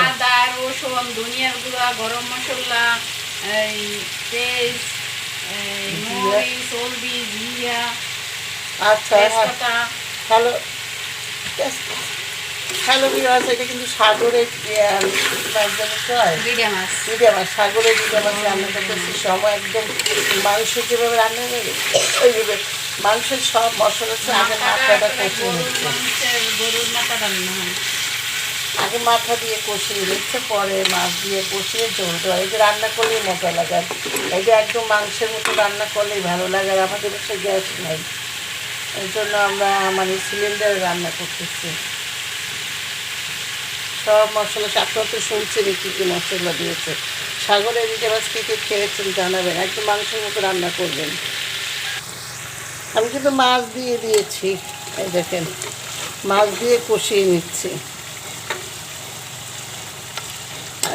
আদা রসুন ধনিয়ার গুঁড়া গরম মশলা এই তেজ। মরিচ হলদি জিরা আচ্ছা হ্যাঁ। তেজপাতা। হ্যালো হ্যালো বিরাজ এটা কিন্তু সাগরের আহ, মাছ কয় মাছ সাগরের রান্না করতেছি সময় একদম মাংস যেভাবে রান্না করে ওইভাবে মাংসের সব মশলা আগে মাথাটা কষিয়ে নিচ্ছে। গরুর মাথা রান্না আগে মাথা দিয়ে কষিয়ে নিচ্ছে, পরে মাছ দিয়ে কষিয়ে জল দেওয়া। এই যে রান্না করলেই মজা লাগে। এই যে একদম মাংসের মতো রান্না করলেই ভালো লাগে আর আমাদের সে গ্যাস নাই। এই জন্য আমরা মানে সিলিন্ডারে রান্না করতেছি। সব মশলা আপনারা তো শুনছেন কী কী মশলা দিয়েছে। সাগরের দিকে মাছ কী কী খেয়েছেন জানাবেন। একদম মাংসের মতো রান্না করবেন। আমি কিন্তু মাছ দিয়ে দিয়েছি, এই দেখেন, মাছ দিয়ে কষিয়ে নিচ্ছি।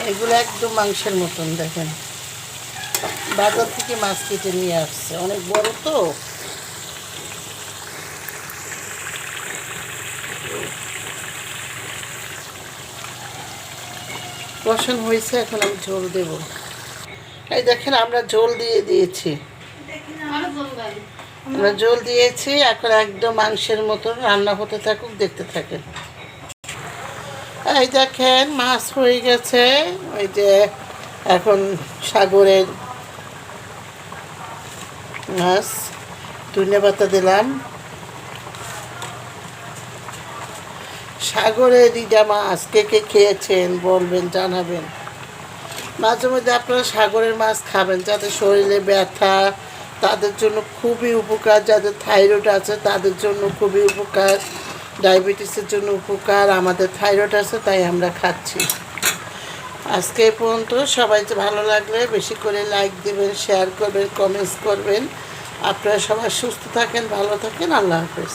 এগুলো একদম মাংসের মতন, দেখেন। বাজার থেকে মাছ কেটে নিয়ে আসছে। অনেক বড় তো। কষান হয়েছে, এখন আমি ঝোল দেব। এই দেখেন, আমরা ঝোল দিয়ে দিয়েছি। আমরা ঝোল দিয়েছি, এখন একদম মাংসের মতন রান্না হতে থাকুক, দেখতে থাকেন। এই দেখেন, মাছ হয়ে গেছে। ওই যে এখন সাগরের মাছ, ধনে পাতা দিলাম। সাগরে রিডা মাছ, কে কে খেয়েছেন বলবেন, জানাবেন। মাঝে মধ্যে আপনারা সাগরের মাছ খাবেন, যাতে শরীরে ব্যথা তাদের জন্য খুবই উপকার, যাদের থাইরয়েড আছে তাদের জন্য খুবই উপকার, ডায়াবেটিসের জন্য উপকার, আমাদের থাইরয়েড আছে তাই আমরা খাচ্ছি। আজকে পর্যন্ত সবাই ভালো লাগলে বেশি করে লাইক দেবেন, শেয়ার করবেন, কমেন্টস করবেন। আপনারা সবাই সুস্থ থাকেন, ভালো থাকেন, আল্লাহ হাফেজ।